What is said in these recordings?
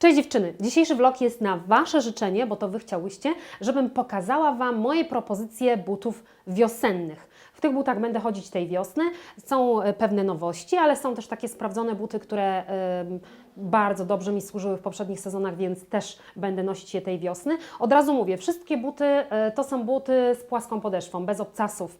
Cześć dziewczyny! Dzisiejszy vlog jest na Wasze życzenie, bo to Wy chciałyście, żebym pokazała Wam moje propozycje butów wiosennych. W tych butach będę chodzić tej wiosny. Są e, pewne nowości, ale są też takie sprawdzone buty, które bardzo dobrze mi służyły w poprzednich sezonach, więc też będę nosić je tej wiosny. Od razu mówię, wszystkie buty e, to są buty z płaską podeszwą, bez obcasów,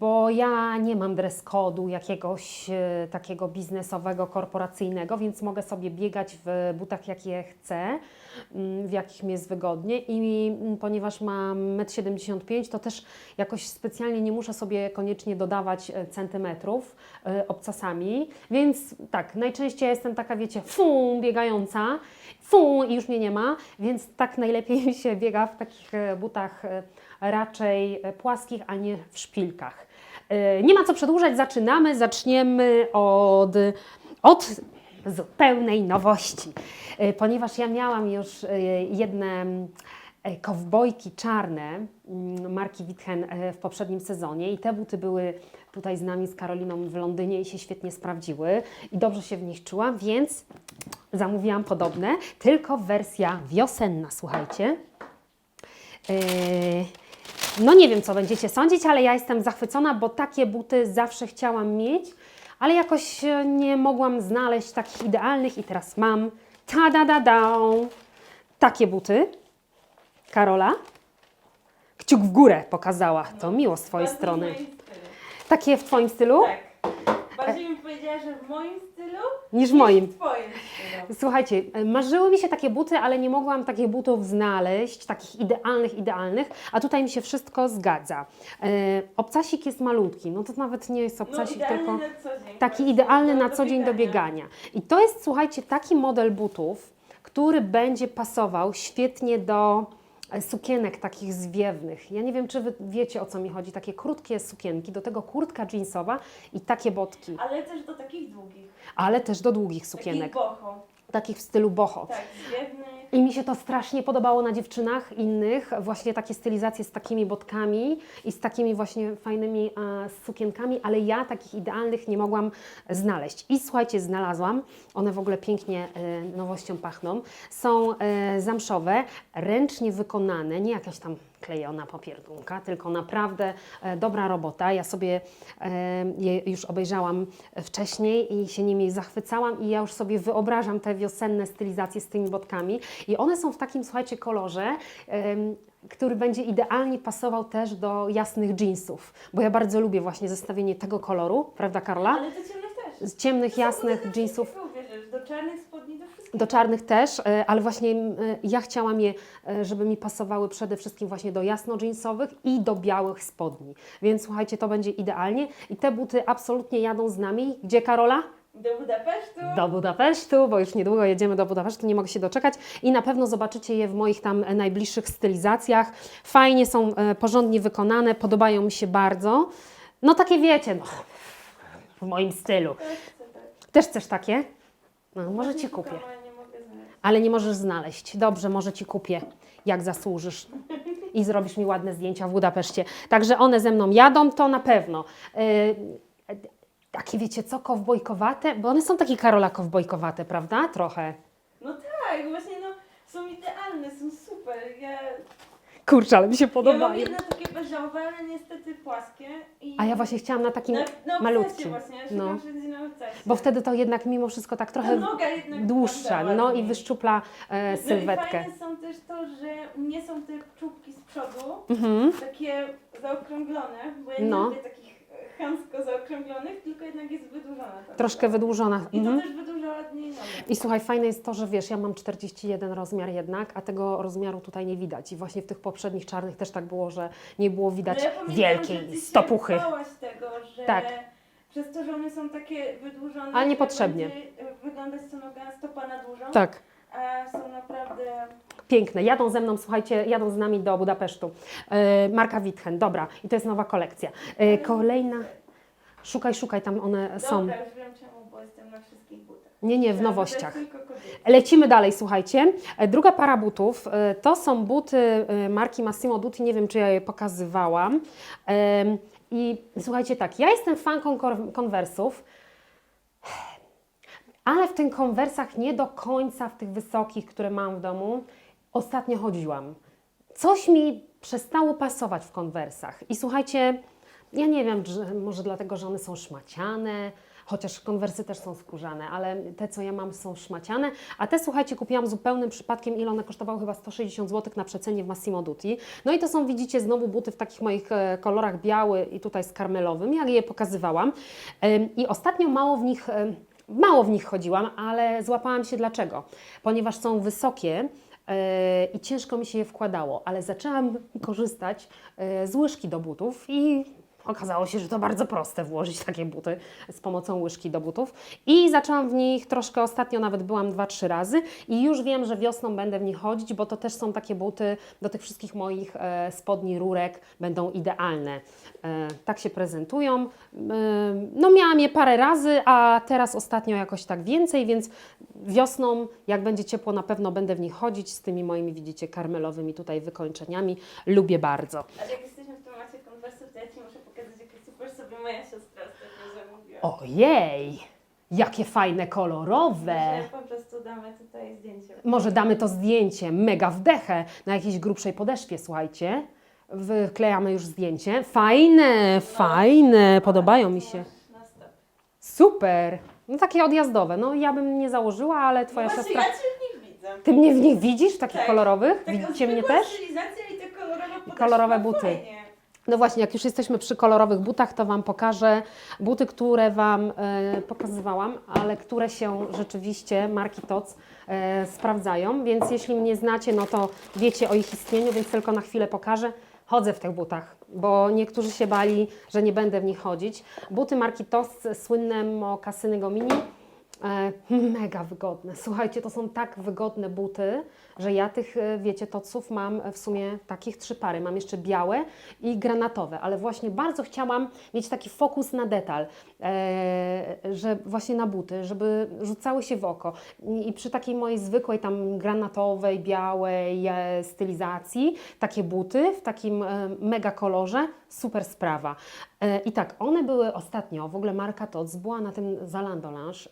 bo ja nie mam dress code'u jakiegoś e, takiego biznesowego, korporacyjnego, więc mogę sobie biegać w butach, jakie chcę, mm, w jakich mi jest wygodnie i mm, ponieważ mam 1,75 m, to też jakoś specjalnie nie muszę sobie koniecznie dodawać e, centymetrów e, obcasami, więc tak, najczęściej jestem taka, wiecie, fu, biegająca, fu i już mnie nie ma, więc tak najlepiej mi się biega w takich e, butach e, raczej płaskich, a nie w szpilkach. E, Nie ma co przedłużać, zaczynamy. Zaczniemy od, od zupełnej nowości, E, ponieważ ja miałam już e, jedne e, kowbojki czarne mm, marki Witchen w poprzednim sezonie i te buty były tutaj z nami, z Karoliną w Londynie i się świetnie sprawdziły i dobrze się w nich czułam, więc zamówiłam podobne, tylko wersja wiosenna, słuchajcie. Yy, No nie wiem, co będziecie sądzić, ale ja jestem zachwycona, bo takie buty zawsze chciałam mieć, ale jakoś e, nie mogłam znaleźć takich idealnych i teraz mam. Ta da da da! Takie buty. Karola. Kciuk w górę pokazała. To miło z Twojej strony. Takie w Twoim stylu? Tak. Bardziej bym powiedziała, że w moim stylu Niż w moim. twoim. Słuchajcie, e, marzyły mi się takie buty, ale nie mogłam takich butów znaleźć, takich idealnych, idealnych, a tutaj mi się wszystko zgadza. E, obcasik jest malutki, no to nawet nie jest No obcasik, idealny tylko dzień. taki idealny na co dzień do biegania. I to jest, słuchajcie, taki model butów, który będzie pasował świetnie do e, sukienek takich zwiewnych. Ja nie wiem, czy Wy wiecie, o co mi chodzi. Takie krótkie sukienki, do tego kurtka jeansowa i takie botki, Ale też do takich długich. ale też do długich Takich sukienek, boho. Takich w stylu boho. Tak, zwiewnych. I mi się to strasznie podobało na dziewczynach innych, właśnie takie stylizacje z takimi botkami i z takimi właśnie fajnymi e, sukienkami, ale ja takich idealnych nie mogłam znaleźć. I słuchajcie, znalazłam, one w ogóle pięknie e, nowością pachną. Są e, zamszowe, ręcznie wykonane, nie jakaś tam klejona popierdunka, tylko naprawdę e, dobra robota. Ja sobie e, je już obejrzałam wcześniej i się nimi zachwycałam i ja już sobie wyobrażam te wiosenne stylizacje z tymi botkami i one są w takim, słuchajcie, kolorze, który będzie idealnie pasował też do jasnych jeansów, bo ja bardzo lubię właśnie zestawienie tego koloru, prawda Karola? Ale do ciemnych też. Z ciemnych, jasnych jeansów. do czarnych spodni, do wszystkiego. Do czarnych też, e, ale właśnie e, ja chciałam je, e, żeby mi pasowały przede wszystkim właśnie do jasno-jeansowych i do białych spodni. Więc słuchajcie, to będzie idealnie. I te buty absolutnie jadą z nami. Gdzie Karola? Do Budapesztu. Do Budapesztu, bo już niedługo jedziemy do Budapesztu, nie mogę się doczekać. I na pewno zobaczycie je w moich tam e, najbliższych stylizacjach. Fajnie są, e, porządnie wykonane, podobają mi się bardzo. No takie wiecie, no, w moim stylu. Też chcesz takie? No, może Ci kupię. Ale nie możesz znaleźć. Dobrze, może Ci kupię, jak zasłużysz. I zrobisz mi ładne zdjęcia w Budapeszcie. Także one ze mną jadą, to na pewno. Yy, takie wiecie co, kowbojkowate? Bo one są takie Karola kowbojkowate, prawda? Trochę. No tak, właśnie no, są idealne, są super. Ja, Kurczę, ale mi się ja mam podobają. jedne takie beżowe, ale niestety płaskie. I A ja właśnie chciałam na takim na, na obcasie malutkim. właśnie, ja No. wszędzie na obcasie. Bo wtedy to jednak mimo wszystko tak Ta trochę noga jednak dłuższa, wygląda no i ładniej. wyszczupla e, No i sylwetkę. fajne są też to, że nie są te czubki z przodu Mhm. takie zaokrąglone, bo ja No. nie lubię takich chamsko zaokrąglonych, tylko jednak jest wydłużona. ta Troszkę noga. wydłużona. I to Mhm. też wydłuża ładniej nogę. I słuchaj, fajne jest to, że wiesz, ja mam 41 rozmiar jednak, a tego rozmiaru tutaj nie widać. I właśnie w tych poprzednich czarnych też tak było, że nie było widać No ja pamiętam, że wielkiej ty się stopuchy. bałaś tego, że Tak. przez to, że one są takie wydłużone, Ale że niepotrzebnie. będzie e, wyglądać noga stopa na dużą, Tak, a są naprawdę... piękne. Jadą ze mną, słuchajcie, jadą z nami do Budapesztu. E, marka Witchen, dobra. I to jest nowa kolekcja. E, kolejna, szukaj, szukaj, tam one są. Dobra, już wiem czemu, bo jestem na wszystkich butach. Nie, nie, w Teraz nowościach. Lecimy dalej, słuchajcie. E, Druga para butów to są buty marki Massimo Dutti. Nie wiem, czy ja je pokazywałam. I słuchajcie, tak, ja jestem fanką konwersów, ale w tych konwersach nie do końca w tych wysokich, które mam w domu, ostatnio chodziłam. Coś mi przestało pasować w konwersach. I słuchajcie, ja nie wiem, że może dlatego, że one są szmaciane, chociaż konwersy też są skórzane, ale te, co ja mam, są szmaciane. A te, słuchajcie, kupiłam zupełnym przypadkiem, ile one kosztowały? Chyba 160 zł na przecenie w Massimo Dutti. No i to są, widzicie, znowu buty w takich moich e, kolorach biały i tutaj z karmelowym, jak je pokazywałam. I ostatnio mało w nich... Mało w nich chodziłam, ale złapałam się dlaczego? Ponieważ są wysokie, i ciężko mi się je wkładało, ale zaczęłam korzystać e, z łyżki do butów i okazało się, że to bardzo proste włożyć takie buty z pomocą łyżki do butów i zaczęłam w nich troszkę, ostatnio nawet byłam 2-3 razy i już wiem, że wiosną będę w nich chodzić, bo to też są takie buty do tych wszystkich moich e, spodni, rurek, będą idealne. E, tak się prezentują. E, no miałam je parę razy, a teraz ostatnio jakoś tak więcej, więc wiosną, jak będzie ciepło, na pewno będę w nich chodzić z tymi moimi, widzicie, karmelowymi tutaj wykończeniami. Lubię bardzo. Ale jak jesteśmy w temacie konwersów, to ja Ci muszę pokazać, jakie super sobie moja siostra ostatnio zamówiła. Ojej, jakie fajne, kolorowe. Że po prostu damy tutaj zdjęcie. Może damy to zdjęcie, mega wdechę, na jakiejś grubszej podeszwie, słuchajcie. Wyklejamy już zdjęcie. Fajne, fajne, podobają mi się. Masz Na stop. Super. No takie odjazdowe. No ja bym nie założyła, ale twoja no właśnie, siostra... ja Cię w nich widzę. Ty mnie w nich widzisz, takich Tak. kolorowych? Taka Widzicie mnie zwykła też? stylizacja i te kolorowe podeszwy, kolorowe no buty. fajnie. No właśnie, jak już jesteśmy przy kolorowych butach, to Wam pokażę buty, które Wam e, pokazywałam, ale które się rzeczywiście marki TOC e, sprawdzają, więc jeśli mnie znacie, no to wiecie o ich istnieniu, więc tylko na chwilę pokażę. Chodzę w tych butach, bo niektórzy się bali, że nie będę w nich chodzić. Buty marki TOC, słynne mokasyny Gomini, Mega wygodne. Słuchajcie, to są tak wygodne buty, że ja tych, e, wiecie, toców mam w sumie takich trzy pary. Mam jeszcze białe i granatowe, ale właśnie bardzo chciałam mieć taki fokus na detal, e, że właśnie na buty, żeby rzucały się w oko. I przy takiej mojej zwykłej tam granatowej, białej e, stylizacji, takie buty w takim e, mega kolorze, super sprawa. E, I tak, one były ostatnio, w ogóle marka TOC była na tym Zalando Lounge,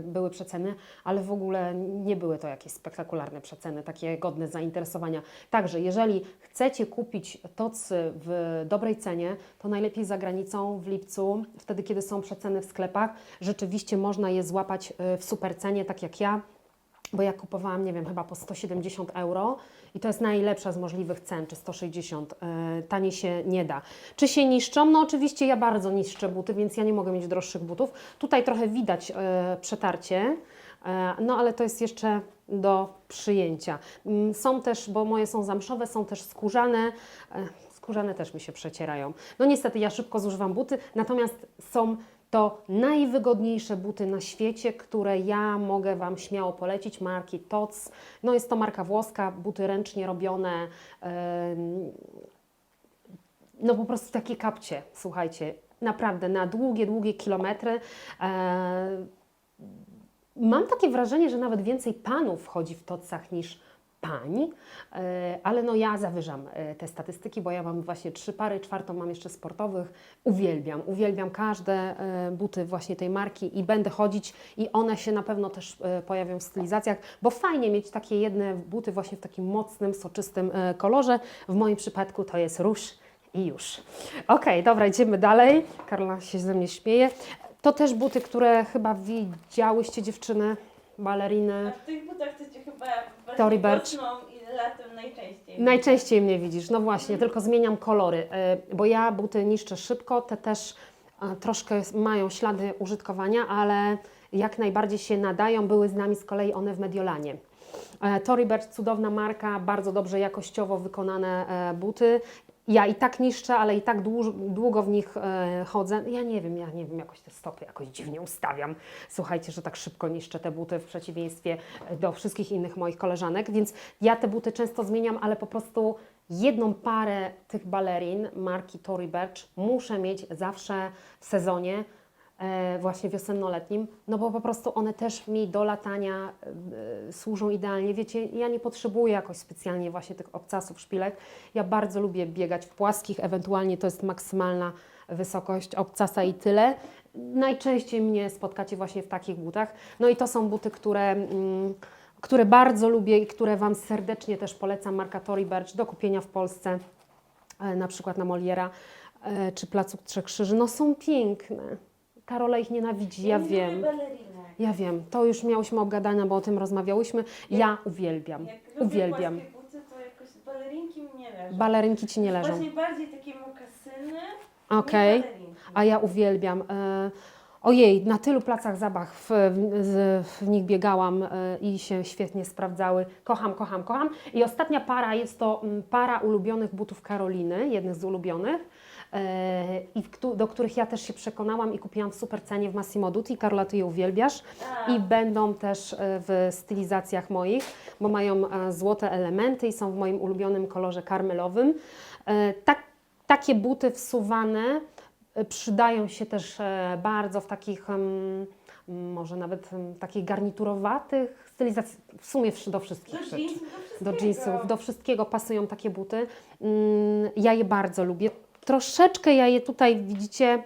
były przeceny, ale w ogóle nie były to jakieś spektakularne przeceny, takie godne zainteresowania. Także jeżeli chcecie kupić TOC w dobrej cenie, to najlepiej za granicą w lipcu, wtedy kiedy są przeceny w sklepach, rzeczywiście można je złapać e, w super cenie, tak jak ja bo ja kupowałam, nie wiem, chyba po 170 euro i to jest najlepsza z możliwych cen, czy 160. E, taniej się nie da. Czy się niszczą? No oczywiście ja bardzo niszczę buty, więc ja nie mogę mieć droższych butów. Tutaj trochę widać e, przetarcie, e, no ale to jest jeszcze do przyjęcia. Mm, Są też, bo moje są zamszowe, są też skórzane. E, skórzane też mi się przecierają. No niestety ja szybko zużywam buty, natomiast są to najwygodniejsze buty na świecie, które ja mogę Wam śmiało polecić, marki TOC. No jest to marka włoska, buty ręcznie robione. No po prostu takie kapcie, słuchajcie, naprawdę na długie, długie kilometry. Mam takie wrażenie, że nawet więcej panów wchodzi w tocach niż pań, e, ale no ja zawyżam e, te statystyki, bo ja mam właśnie trzy pary, czwartą mam jeszcze sportowych. Uwielbiam, uwielbiam każde e, buty właśnie tej marki i będę chodzić i one się na pewno też pojawią w stylizacjach, bo fajnie mieć takie jedne buty właśnie w takim mocnym, soczystym kolorze. W moim przypadku to jest róż i już. Okej, dobra, idziemy dalej. Karla się ze mnie śmieje. To też buty, które chyba widziałyście dziewczyny, baleriny. A w tych butach to Burch. wiosną i latem najczęściej. Najczęściej mnie widzisz, no właśnie, tylko zmieniam kolory, y, bo ja buty niszczę szybko, te też e, troszkę mają ślady użytkowania, ale jak najbardziej się nadają, były z nami z kolei one w Mediolanie. E, Tory Burch, cudowna marka, bardzo dobrze jakościowo wykonane e, buty. Ja i tak niszczę, ale i tak dłuż, długo w nich e, chodzę. Ja nie wiem, ja nie wiem, jakoś te stopy jakoś dziwnie ustawiam. Słuchajcie, że tak szybko niszczę te buty w przeciwieństwie do wszystkich innych moich koleżanek, więc ja te buty często zmieniam, ale po prostu jedną parę tych balerin marki Tory Burch muszę mieć zawsze w sezonie e, właśnie wiosennoletnim, no bo po prostu one też mi do latania e, służą idealnie. Wiecie, ja nie potrzebuję jakoś specjalnie właśnie tych obcasów, szpilek. Ja bardzo lubię biegać w płaskich, ewentualnie to jest maksymalna wysokość obcasa i tyle. Najczęściej mnie spotkacie właśnie w takich butach. No i to są buty, które, mm, które bardzo lubię i które Wam serdecznie też polecam. Marka Tory Burch do kupienia w Polsce, e, na przykład na Moliera e, czy Placu Trzech Krzyży. No są piękne. Karola ich nienawidzi, ja wiem. lubię. Ja wiem, to już miałyśmy obgadania, bo o tym rozmawiałyśmy. Ja uwielbiam, Jak lubię uwielbiam. płaskie buty, to jakoś balerinki mi nie leżą. Balerynki ci nie leżą. Właśnie bardziej takie mokasyny. Okej, nie balerinki. a ja uwielbiam. E, ojej, na tylu placach zabaw w, w, w nich biegałam e, i się świetnie sprawdzały. Kocham, kocham, kocham. I ostatnia para jest to mm, para ulubionych butów Karoliny, jednych z ulubionych. E, I do których ja też się przekonałam i kupiłam w super cenie w Massimo Dutti. Karola, ty je uwielbiasz. A, I będą też e, w stylizacjach moich, bo mają e, złote elementy i są w moim ulubionym kolorze karmelowym. Tak, takie buty wsuwane przydają się też bardzo w takich, może nawet takich garniturowatych stylizacjach, w sumie do wszystkich do rzeczy. jeansów, do wszystkiego. Do jeansów, do wszystkiego pasują takie buty. Mm, Ja je bardzo lubię. Troszeczkę ja je tutaj, widzicie,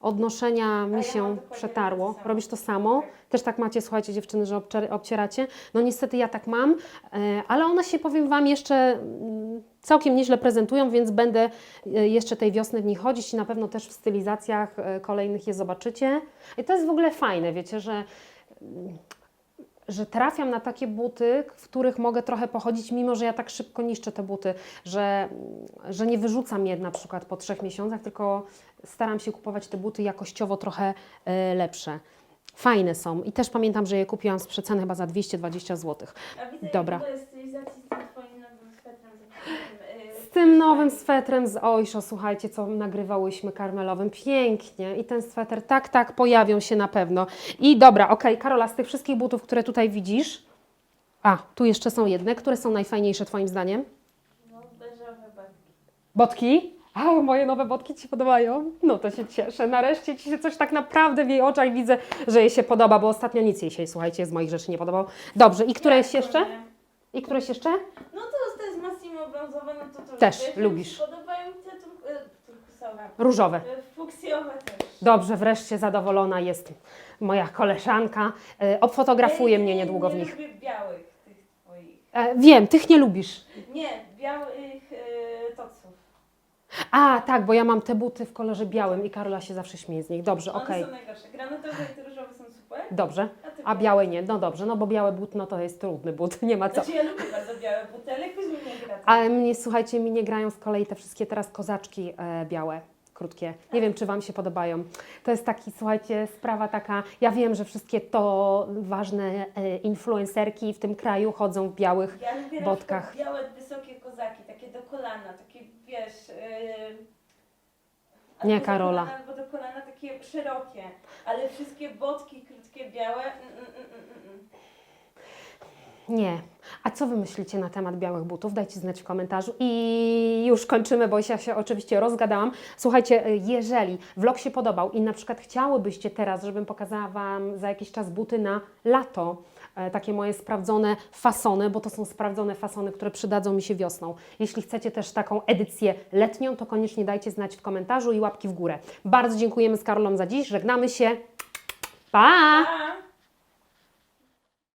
odnoszenia mi się przetarło. Robisz to samo? Też tak macie, słuchajcie dziewczyny, że obcier- obcieracie? No niestety ja tak mam, e, ale one się, powiem Wam, jeszcze mm, całkiem nieźle prezentują, więc będę e, jeszcze tej wiosny w nich chodzić i na pewno też w stylizacjach e, kolejnych je zobaczycie. I to jest w ogóle fajne, wiecie, że że trafiam na takie buty, w których mogę trochę pochodzić, mimo że ja tak szybko niszczę te buty, że, że nie wyrzucam je na przykład po trzech miesiącach, tylko staram się kupować te buty jakościowo trochę e, lepsze. Fajne są i też pamiętam, że je kupiłam z przeceny chyba za 220 zł. Dobra. jak w ogóle stylizacji z tym twoim nowym swetrem. z takim, Z tym nowym swetrem z Ojszo, słuchajcie, co nagrywałyśmy karmelowym, pięknie. I ten sweter, tak, tak, pojawią się na pewno. I dobra, okej, Karola, z tych wszystkich butów, które tutaj widzisz, a, tu jeszcze są jedne, które są najfajniejsze Twoim zdaniem? No, beżowe barki. Botki? A, moje nowe botki Ci się podobają? No to się cieszę. Nareszcie Ci się coś tak naprawdę w jej oczach widzę, że jej się podoba, bo ostatnio nic jej się, słuchajcie, z moich rzeczy nie podobało. Dobrze, i któreś jeszcze? I któreś jeszcze? No to to jest Massimo brązowe, no to to Też lubię. lubisz. Mi Podobają te tur- e, turkusowe. Różowe. E, Fuksjowe też. Dobrze, wreszcie zadowolona jest moja koleżanka. E, Obfotografuje Ja mnie nie- niedługo w nie nich. lubię białych tych twoich. E, wiem, tych nie lubisz. Nie, białych e, toców. A, tak, bo ja mam te buty w kolorze białym i Karola się zawsze śmieje z nich. Dobrze, One okej. są najgorsze. Granatowe i te różowe są Dobrze. A, białe nie, no dobrze, no bo białe but, no to jest trudny but, nie ma co. Znaczy ja lubię bardzo białe buty, ale jakoś mi nie gra. Ale mnie, słuchajcie, mi nie grają z kolei te wszystkie teraz kozaczki e, białe, krótkie. Nie wiem, czy Wam się podobają. To jest taki, słuchajcie, sprawa taka, ja wiem, że wszystkie to ważne e, influencerki w tym kraju chodzą w białych. Ja lubię na botkach. przykład białe, wysokie kozaki, takie do kolana, takie wiesz... Yy, albo Nie, do Karola. kolana, Albo do kolana takie szerokie, ale wszystkie botki krótkie, białe... Mm, mm, mm. Nie. A co Wy myślicie na temat białych butów? Dajcie znać w komentarzu. I już kończymy, bo ja się oczywiście rozgadałam. Słuchajcie, y, jeżeli vlog się podobał i na przykład chciałybyście teraz, żebym pokazała Wam za jakiś czas buty na lato, takie moje sprawdzone fasony, bo to są sprawdzone fasony, które przydadzą mi się wiosną. Jeśli chcecie też taką edycję letnią, to koniecznie dajcie znać w komentarzu i łapki w górę. Bardzo dziękujemy z Karolą za dziś. Żegnamy się. Pa! Pa!